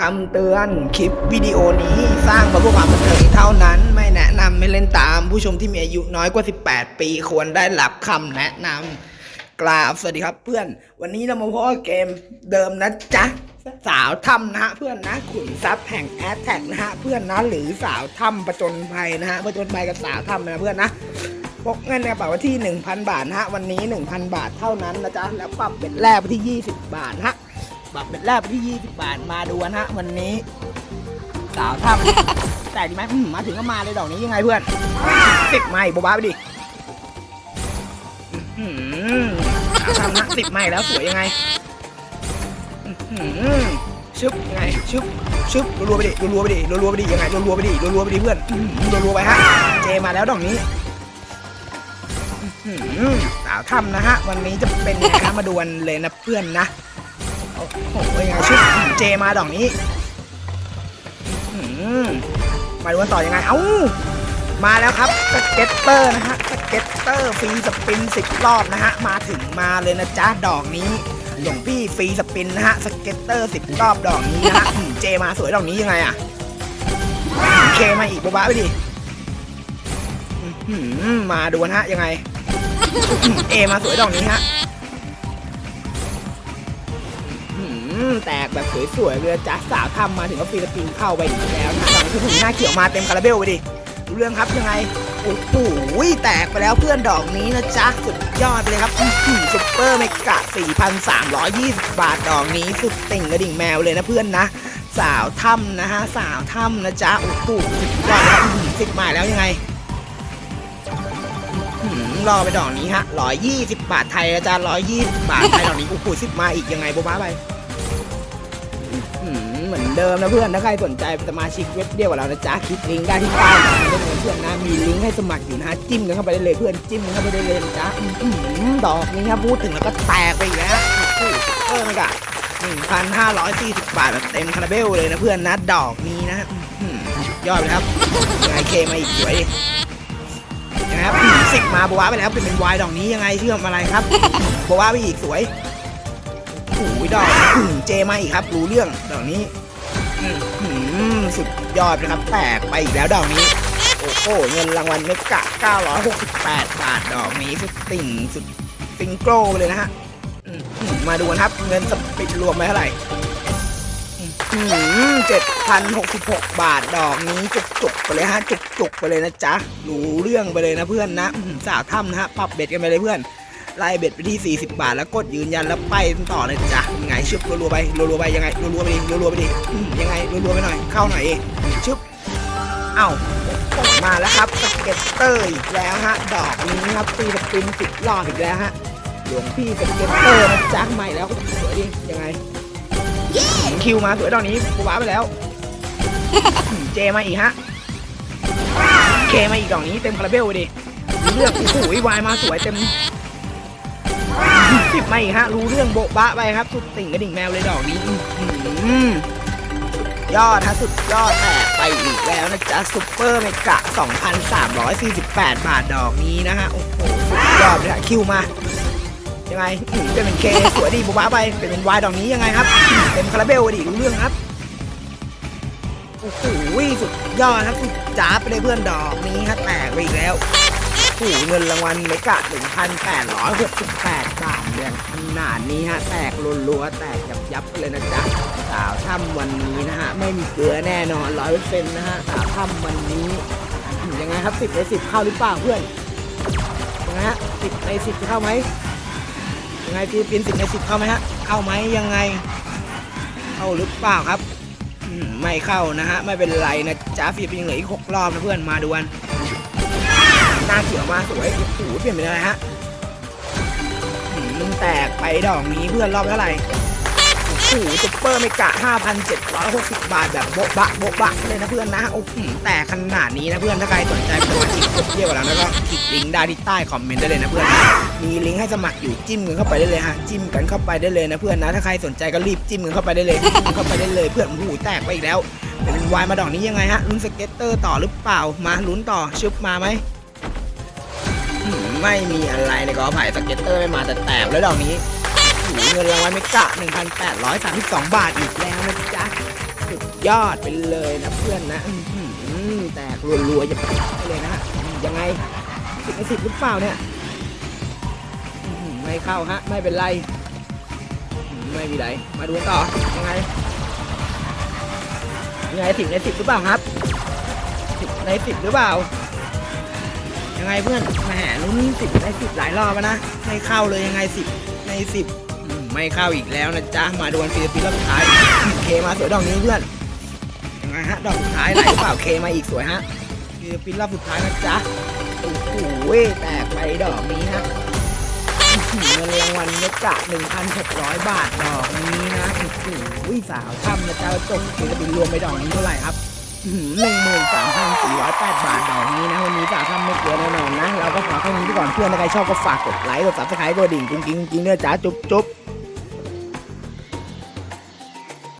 คำเตือนคลิปวิดีโอนี้สร้างมาเพื่อความบันเทิงเท่านั้น ไม่แนะนำไม่เล่นตามผู้ชมที่มีอายุน้อยกว่า 18 ปีควรได้รับคำแนะนำกราบสวัสดีครับเพื่อน วันนี้เรามาพบกับเกมเดิมนะจ๊ะ สาวถ้ำนะฮะเพื่อนนะขุนทรัพย์แห่งแอดแท็กนะฮะเพื่อนนะหรือสาวถ้ำประจนภัยนะฮะประจนภัยกับสาวถ้ำนะเพื่อนนะพกเงินในกระเป๋าที่ 1,000 บาทนะฮะวันนี้ 1,000 บาทเท่านั้นนะจ๊ะแล้วปรับเบ็ดแรกไปที่ 20 บาทนะฮะ ปรับเบ็ดแรกไปที่20บาทมาดูกันฮะวันนี้ สาวทำแต่ดีไหมอืมมาถึงก็มาเลยดอกนี้ยังไงเพื่อนสิบไม้บ๊บ้าไปดิอื้อหือสาวทำนะสิบไม้แล้วสวยยังไงอื้อหือชึบยังไงชึบชึบรัวๆไปดิรัวๆไปดิรัวๆไปดิยังไงรัวๆไปดิรัวๆไปดิเพื่อนอื้อหือรัวๆไปฮะเจมาแล้วดอกนี้อื้อหือสาวทำนะฮะวันนี้จะเป็นยังไงฮะมาดูกันเลยนะเพื่อนนะ โอ้โหยังไงชุดเจมาดอกนี้อือมาดูกันต่อยังไง เอ้า มาแล้วครับสเก็ตเตอร์นะฮะสเก็ตเตอร์ฟรีสปินสิบรอบนะฮะ มาถึงมาเลยนะจ๊ะดอกนี้หลวงพี่ฟรีสปินนะฮะสเก็ตเตอร์สิบรอบดอกนี้นะฮะเจมาสวยดอกนี้ยังไงอะเคมาอีกบ้าไปดิอือมาดูนะฮะยังไงเอมาสวยดอกนี้ฮะ แตกแบบสวยๆเลยจ้าสาวทำมาถึงก็ฟิลิปปินส์เข้าไปอีกแล้วนะตอนนี้ถึงหน้าเขียวมาเต็มคาราเบลไปดิดูเรื่องครับยังไงโอ้โหแตกไปแล้วเพื่อนดอกนี้นะจ๊ะสุดยอดไปเลยครับซุปเปอร์เมกะ 4,320 บาทดอกนี้สุดติ่งกระดิ่งแมวเลยนะเพื่อนนะ สาวถ้ำนะฮะสาวถ้ำนะจ๊ะโอ้โหสุดยอดครับสิบมาแล้วยังไงรอไปดอกนี้ฮะร้อยยี่สิบบาทไทยอาจารย์ร้อยยี่สิบบาทไทยดอกนี้โอ้โหสิบมาอีกยังไงบ๊ะบ้าไป เหมือนเดิมนะเพื่อน ถ้าใครสนใจเป็นสมาชิกเว็บเดียวกับเรานะจ๊ะ คลิกลิงก์ได้ที่ใต้เมนต์ได้เลยเพื่อนนะ มีลิงก์ให้สมัครอยู่นะจิ้มกันเข้าไปได้เลยเพื่อน จิ้มกันเข้าไปได้เลยนะจ๊ะดอกนี้ครับพูดถึงแล้วก็แตกไปอีกแล้วเออไม่กะหนึ่งพันห้าร้อยสี่สิบบาทแบบเต็มคาราเบลเลยนะเพื่อนนะดอกนี้นะยอดเลยครับยังไงเคมาอีกสวยนะครับสิบมาบัวไปแล้วเป็นเป็นวายดอกนี้ยังไงเชื่อมอะไรครับบัวไปอีกสวย โอ้ยดอกเจมาอีกครับ รู้เรื่องดอกนี้สุดยอดนะครับแตกไปอีกแล้วดอกนี้ โอ้โหเงินรางวัลเมกะ 968 บาทดอกนี้สุดติ่งสุดฟิงโกรเลยนะฮะมาดูกันครับ เงินสปิดรวมไปเท่าไหร่เจ็ดพันหกสิบหกบาทดอกนี้จุกจุกไปเลยฮะจุกจุกไปเลยนะจ๊ะรู้เรื่องไปเลยนะเพื่อนนะสาวถ้ำนะฮะปรับเบ็ดกันไปเลยเพื่อน ไล่เบ็ดไปที่ 40 บาท แล้วกดยืนยันแล้วไปต่อเลยจ้ะยังไงชึบรัวๆไปรัวๆไปยังไงรัวๆไปดิรัวๆไปดิยังไงรัวๆไปหน่อยเข้าหน่อยเองชึบเอ้ามาแล้วครับสเก็ตเตอร์อีกแล้วฮะดอกนี้ครับตีสปินสิบรอบอีกแล้วฮะหลวงพี่สเก็ตเตอร์นะจ๊ะใหม่แล้วสวยดิยังไงคิวมาสวยดอกนี้กูว้าไปแล้วเจมาอีกฮะเคมาอีกดอกนี้เต็มคาราเบลดิเรื่องโอ้โหวายมาสวยเต็ม สิบมาอีกฮะ รู้เรื่องโบะบะไปครับ สุดติ่งกระดิ่งแมวเลยดอกนี้ยอดฮะสุดยอดแตกไปอีกแล้วนะจ๊ะซุปเปอร์เมกะ 2,348 บาทดอกนี้นะฮะ โอ้โห สุดยอดเลยฮะคิวมา ยังไงอืมเป็นเคสวยดีบุบ้าไปเป็นเป็นวายดอกนี้ยังไงครับเต็มคาราเบลดิรู้เรื่องครับ โอ้โหสุดยอดครับสุดจ้าไปเลยเพื่อนดอกนี้ฮะแตกไปอีกแล้ว โอ้เงินรางวัลเมกะ1,868 บาทอย่างขนาดนี้ฮะ แตกรัวๆแตกยับยับเลยนะจ๊ะ สาวถ้ำวันนี้นะฮะ ไม่มีเกลือแน่นอนร้อยเปอร์เซ็นต์นะฮะ สาวถ้ำวันนี้ยังไงครับสิบในสิบเข้าหรือเปล่าเพื่อนยังไงฮะสิบในสิบเข้าไหมยังไงฟิลิปปินส์สิบในสิบเข้าไหมฮะเข้าไหมยังไง เข้าหรือเปล่าครับไม่เข้านะฮะไม่เป็นไรนะจ๊ะฟิลิปปินส์เหลืออีกหกรอบนะเพื่อนมาดูกัน หน้าเขียวมาสวยโอ้โหเปลี่ยนเป็นอะไรฮะมมันแตกไปดอกนี้เพื่อนรอบเท่าไหร่โอ้โหซุปเปอร์เมกะ5,760 บาทแบบโบ๊ะบะโบ๊ะบะเลยนะเพื่อนนะโอ้โหแตกขนาดนี้นะเพื่อนถ้าใครสนใจเป็นสมาชิกเที่ยวกับเราแล้วก็คลิกลิงก์ได้ที่ใต้คอมเมนต์ได้เลยนะเพื่อนมีลิงก์ให้สมัครอยู่จิ้มกันเข้าไปได้เลยฮะจิ้มกันเข้าไปได้เลยนะเพื่อนนะถ้าใครสนใจก็รีบจิ้มกันเข้าไปได้เลยจิ้มเข้าไปได้เลยเพื่อนหูแตกไปอีกแล้วเป็นวายมาดอกนี้ยังไงฮะลุ้นสเก็ตเตอร์ต่อหรือเปล่ามาลุ้นต่อชึบมาไหม ไม่มีอะไรในกอไผ่สเก็ตเตอร์ไม่มาแต่แตกแล้วดอกนี้เงินรางวัลไม่กะ1,832 บาทอีกแล้วนะจ๊ะโอ้โหยอดไปเลยนะเพื่อนนะแตกรัวๆจะไปเลยนะยังไงสิบในสิบหรือเปล่าเนี่ยไม่เข้าฮะ ไม่เป็นไร ไม่มีไรมาดูต่อยังไงยังไงสิบในสิบหรือเปล่าครับสิบในสิบหรือเปล่า ยังไงเพื่อนแหมลุ้นสิบในสิบหลายรอบแล้วนะ ไม่เข้าเลยยังไงสิบในสิบไม่เข้าอีกแล้วนะจ๊ะ มาดวลฟิลิปปินส์รอบสุดท้าย เคมาสวยดอกนี้เพื่อนยังไงฮะดอกสุดท้ายไหลเปล่าเคมาอีกสวยฮะฟิลิปปินส์รอบสุดท้ายนะจ๊ะ โอ้โหแตกไปดอกนี้ฮะถือหือเงินรางวัลเมกะ1,600 บาทดอกนี้นะโอ้โหสาวทำนะจ๊ะจบฟิลิปปินส์รวมไปดอกนี้เท่าไหร่ครับหนึ่งหมื่น สามพันสี่ร้อยแปดบาทดอกนี้นะวันนี้จะทำไม่เกินแน่นอนนะ เราก็ขอแค่นี้ไปก่อนเพื่อนถ้าใครชอบก็ฝากกดไลค์กดซับสไครต์กดดิ่งจริงจริงเนื้อจ้าจุ๊บจุ๊บ